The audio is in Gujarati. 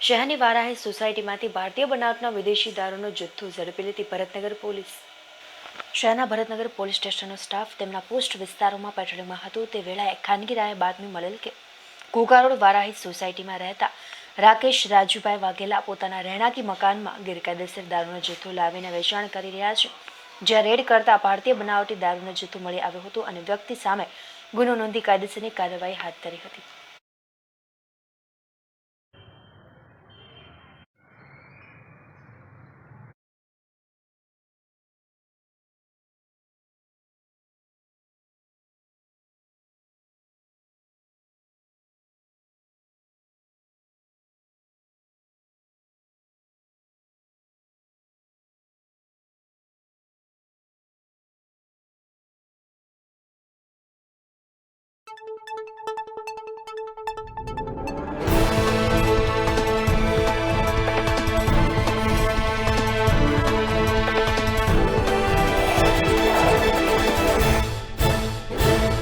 શહેરની વારાહી સોસાયટીમાંથી ભારતીય બનાવટના વિદેશી દારૂનો જથ્થો ઝડપી લેતી ભરતનગર પોલીસ. શહેરના ભરતનગર પોલીસ સ્ટેશનનો સ્ટાફ તેમના પોસ્ટ વિસ્તારોમાં પેટ્રોલિંગમાં હતો. તે વેળાએ ખાનગી રાહે બાતમી મળેલ કે ઘોઘારોડ વારાહી સોસાયટીમાં રહેતા રાકેશ રાજુભાઈ વાઘેલા પોતાના રહેણાંકી મકાનમાં ગેરકાયદેસર દારૂનો જથ્થો લાવીને વેચાણ કરી રહ્યા છે. જ્યાં રેડ કરતા ભારતીય બનાવટી દારૂનો જથ્થો મળી આવ્યો હતો અને વ્યક્તિ સામે ગુનો નોંધી કાયદેસરની કાર્યવાહી હાથ ધરી હતી.